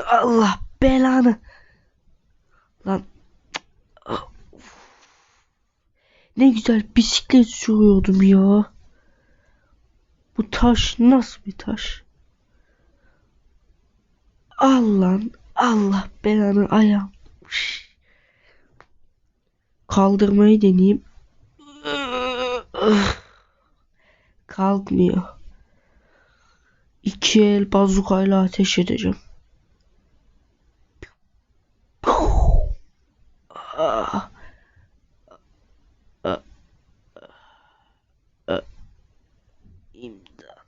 Allah belanı. Lan. Ne güzel bisiklet sürüyordum ya. Bu taş nasıl bir taş? Al lan. Allah belanı ayağım. Kaldırmayı deneyeyim. Kalkmıyor. İki el bazukayla ateş edeceğim. İmdat.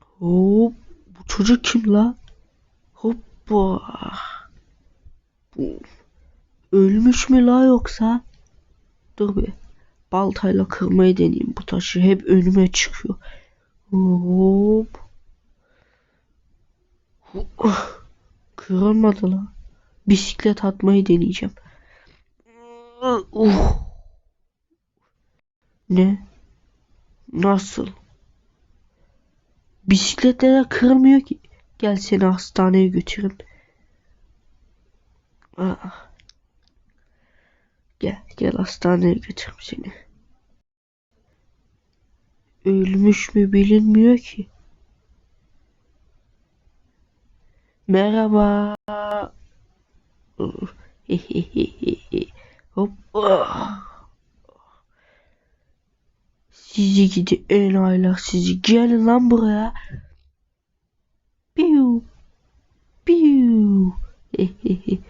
Hop. Bu çocuk kim la? Hoppa. Bu ölmüş mü la yoksa? Dur bir. Baltayla kırmayı deneyeyim bu taşı. Hep önüme çıkıyor. Hop. Hop. Kırılmadı la. Bisiklet atmayı deneyeceğim. Uh. Ne? Nasıl? Bisikletler kırılmıyor ki. Gel seni hastaneye götüreyim. Ah. Gel gel hastaneye götüreyim seni. Ölmüş mü bilinmiyor ki. Merhaba. Hop. Sizi gidi enayiler sizi. Gelin lan buraya. Piu. Piu.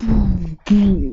Bum, bum.